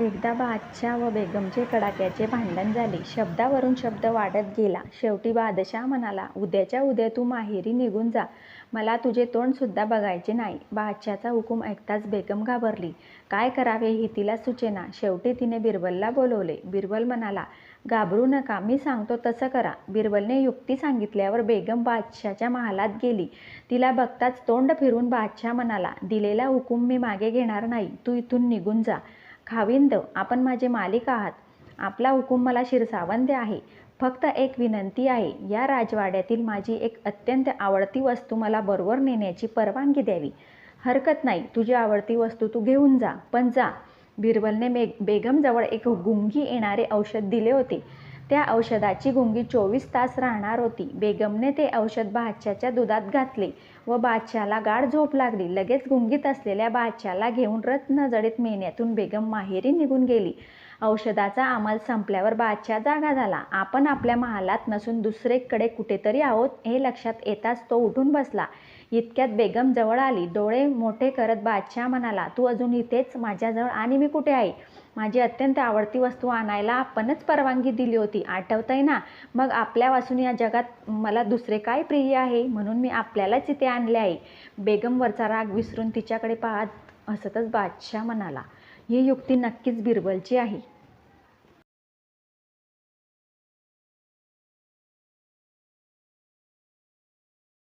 एकदा बादशाह व बेगमचे कडाक्याचे भांडण झाले. शब्दावरून शब्द वाढत गेला. शेवटी बादशाह म्हणाला, उद्याच्या उद्या तू माहेरी निघून जा. मला तुझे तोंडसुद्धा बघायचे नाही. बादशाहचा हुकूम ऐकताच बेगम घाबरली. काय करावे हे तिला सुचेना. शेवटी तिने बिरबलला बोलवले बिरबल म्हणाला, घाबरू नका, मी सांगतो तसं करा. बिरबलने युक्ती सांगितल्यावर बेगम बादशाच्या महालात गेली. तिला बघताच तोंड फिरून बादशाह म्हणाला, दिलेला हुकूम मी मागे घेणार नाही. तू इथून निघून जा. खाविंद, आपण माझे मालिक आहात. आपला हुकूम मला शिरसावंत आहे. फक्त एक विनंती आहे. या राजवाड्यातील माझी एक अत्यंत आवडती वस्तू मला बरोबर नेण्याची परवानगी द्यावी. हरकत नाही, तुझी आवडती वस्तू तू घेऊन जा, पण जा. बिरबलने बेगमजवळ एक गुंगी येणारे औषध दिले होते. त्या औषधाची गुंगी चोवीस तास राहणार होती. बेगमने ते औषध बादशाच्या दुधात घातले व बादशाला गाढ झोप लागली. लगेच गुंगीत असलेल्या बादशाला घेऊन रत्नजडीत मेन्यातून बेगम माहेरी निघून गेली. औषधाचा अमल संपल्यावर बादशाह जागा झाला. आपण आपल्या महालात नसून दुसरेकडे कुठेतरी आहोत हे लक्षात येताच तो उठून बसला. इतक्यात बेगम जवळ आली. डोळे मोठे करत बादशाह म्हणाला, तू अजून इथेच माझ्याजवळ आणि मी कुठे आहे? माझी अत्यंत आवडती वस्तू आणायला आपणच परवानगी दिली होती, आठवतंय ना? मग आपल्यापासून या जगात मला दुसरे काय प्रिय आहे? म्हणून मी आपल्यालाच इथे आणले आहे. बेगमवरचा राग विसरून तिच्याकडे पाहत हसतच बादशाह म्हणाला, ही युक्ती नक्कीच बिरबलची आहे.